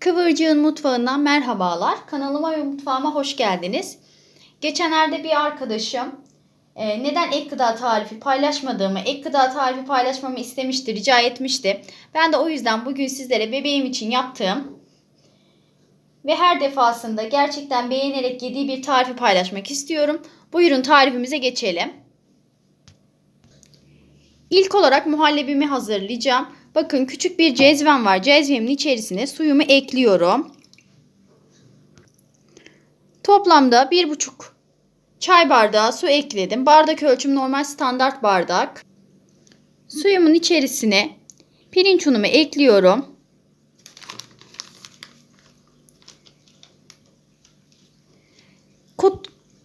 Kıvırcığın mutfağından merhabalar. Kanalıma ve mutfağıma hoş geldiniz. Geçenlerde bir arkadaşım e, neden ek gıda tarifi paylaşmadığımı, ek gıda tarifi paylaşmamı istemişti, rica etmişti. Ben de o yüzden bugün sizlere bebeğim için yaptığım ve her defasında gerçekten beğenerek yediği bir tarifi paylaşmak istiyorum. Buyurun tarifimize geçelim. İlk olarak muhallebimi hazırlayacağım. Bakın küçük bir cezvem var. Cezvemin içerisine suyumu ekliyorum. Toplamda 1,5 çay bardağı su ekledim. Bardak ölçüm normal standart bardak. Suyumun içerisine pirinç unumu ekliyorum.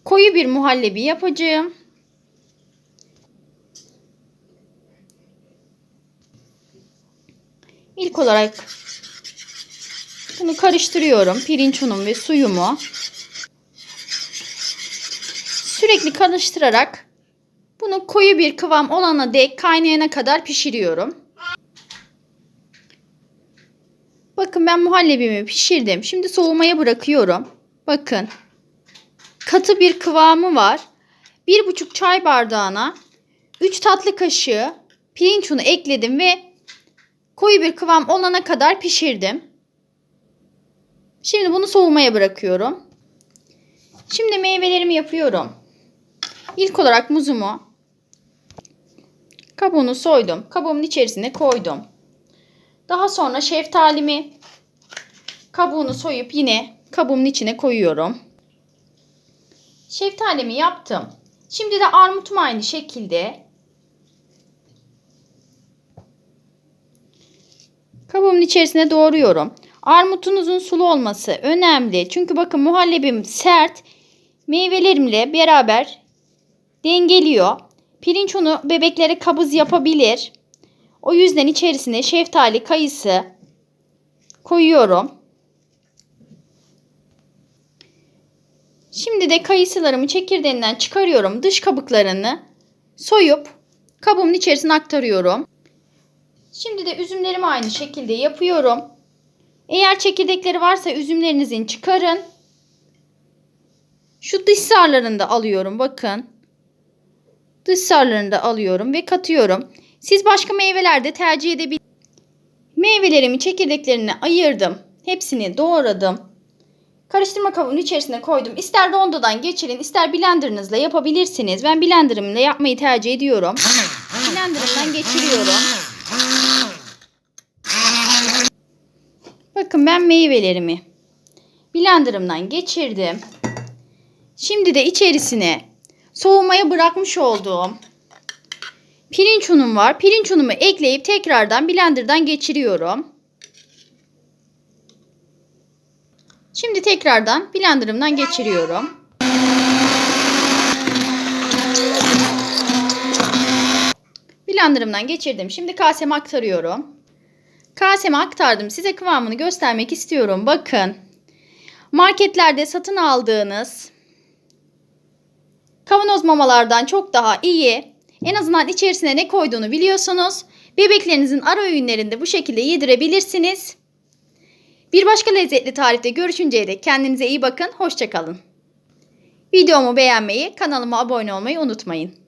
Koyu bir muhallebi yapacağım. İlk olarak bunu karıştırıyorum. Pirinç unum ve suyumu. Sürekli karıştırarak bunu koyu bir kıvam olana dek kaynayana kadar pişiriyorum. Bakın ben muhallebimi pişirdim. Şimdi soğumaya bırakıyorum. Bakın. Katı bir kıvamı var. 1,5 çay bardağına 3 tatlı kaşığı pirinç unu ekledim ve koyu bir kıvam olana kadar pişirdim. Şimdi bunu soğumaya bırakıyorum. Şimdi meyvelerimi yapıyorum. İlk olarak muzumu kabuğunu soydum. Kabuğumun içerisine koydum. Daha sonra şeftalimi kabuğunu soyup yine kabuğumun içine koyuyorum. Şeftalimi yaptım. Şimdi de armutumu aynı şekilde kabuğumun içerisine doğruyorum. Armutunuzun sulu olması önemli. Çünkü bakın muhallebim sert. Meyvelerimle beraber dengeliyor. Pirinç unu bebeklere kabız yapabilir. O yüzden içerisine şeftali, kayısı koyuyorum. Şimdi de kayısılarımı çekirdeğinden çıkarıyorum. Dış kabuklarını soyup kabımın içerisine aktarıyorum. Şimdi de üzümlerimi aynı şekilde yapıyorum. Eğer çekirdekleri varsa üzümlerinizin çıkarın. Şu dış sarlarını da alıyorum bakın. Dış sarlarını da alıyorum ve katıyorum. Siz başka meyveler de tercih edebilirsiniz. Meyvelerimi çekirdeklerini ayırdım. Hepsini doğradım. Karıştırma kabının içerisine koydum. İster rondodan geçirin, ister blenderınızla yapabilirsiniz. Ben blenderımla yapmayı tercih ediyorum. Blenderımdan geçiriyorum. Bakın ben meyvelerimi blenderımdan geçirdim. Şimdi de içerisine soğumaya bırakmış olduğum pirinç unum var. Pirinç unumu ekleyip tekrardan blenderdan geçiriyorum. Şimdi tekrardan blenderımdan geçiriyorum. Blenderımdan geçirdim. Şimdi kaseme aktarıyorum. Kaseme aktardım. Size kıvamını göstermek istiyorum. Bakın. Marketlerde satın aldığınız kavanoz mamalardan çok daha iyi. En azından içerisine ne koyduğunu biliyorsunuz. Bebeklerinizin ara öğünlerinde bu şekilde yedirebilirsiniz. Bir başka lezzetli tarifte görüşünceye dek kendinize iyi bakın. Hoşçakalın. Videomu beğenmeyi, kanalıma abone olmayı unutmayın.